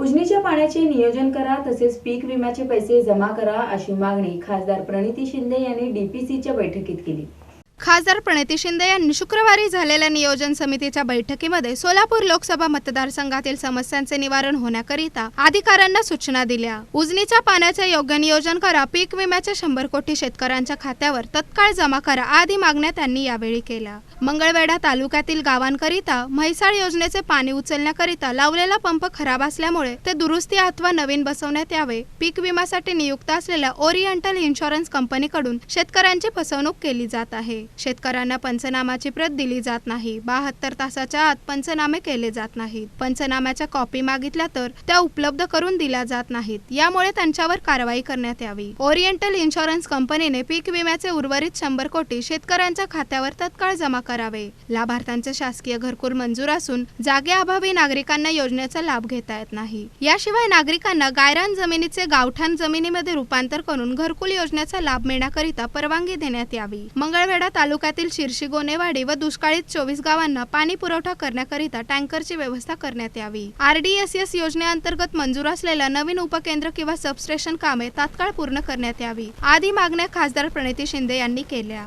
उजनीच्या पाण्याचे नियोजन करा तसेच पीक विम्याचे पैसे जमा करा अशी मागणी खासदार प्रणिती शिंदे यांनी डीपीसीच्या बैठकीत केली. खासदार प्रणिती शिंदे यांनी शुक्रवारी झालेल्या नियोजन समितीच्या बैठकीमध्ये सोलापूर लोकसभा मतदारसंघातील समस्यांचे निवारण होण्याकरिता अधिकाऱ्यांना सूचना दिल्या. उजनीच्या पाण्याचे योग्य नियोजन करा पीक विम्याचे शंभर कोटी शेतकऱ्यांच्या खात्यावर तत्काळ जमा करा आदी मागण्या त्यांनी यावेळी केल्या. मंगळवेढा तालुक्यातील गावांकरिता म्हैसाळ योजनेचे पाणी उचलण्याकरिता लावलेला पंप खराब असल्यामुळे ते दुरुस्ती अथवा नवीन बसवण्यात यावे. पीक विम्यासाठी नियुक्त असलेल्या ओरिएंटल इन्शुरन्स कंपनीकडून शेतकऱ्यांची फसवणूक केली जात आहे. शेतकऱ्यांना पंचनामाची प्रत दिली जात नाही. बहात्तर तासाच्या आत पंचनामे केले जात नाहीत. पंचनाम्याच्या कॉपी मागितल्या तर त्या उपलब्ध करून दिल्या जात नाहीत. यामुळे त्यांच्यावर कारवाई करण्यात यावी. ओरिएंटल इन्शुरन्स कंपनीने पीक विम्याचे उर्वरित शंभर कोटी शेतकऱ्यांच्या खात्यावर तत्काळ जमा करावे. लाभार्थ्यांचे शासकीय घरकुल मंजूर असून जागेअभावी नागरिकांना योजनेचा लाभ घेता येत नाही. याशिवाय नागरिकांना गायरान जमिनीचे गावठाण जमिनीमध्ये रूपांतर करून घरकुल योजनेचा लाभ मिळण्याकरिता परवानगी देण्यात यावी. मंगळवेढा तालुक्यातील शिरशी गोनेवाडी व दुष्काळीत चोवीस गावांना पाणी पुरवठा करण्याकरिता टँकरची व्यवस्था करण्यात यावी. आरडीएसएस योजनेअंतर्गत मंजूर असलेल्या नवीन उपकेंद्र किंवा सबस्टेशन कामे तात्काळ पूर्ण करण्यात यावी. आदी मागण्या खासदार प्रणिती शिंदे यांनी केल्या.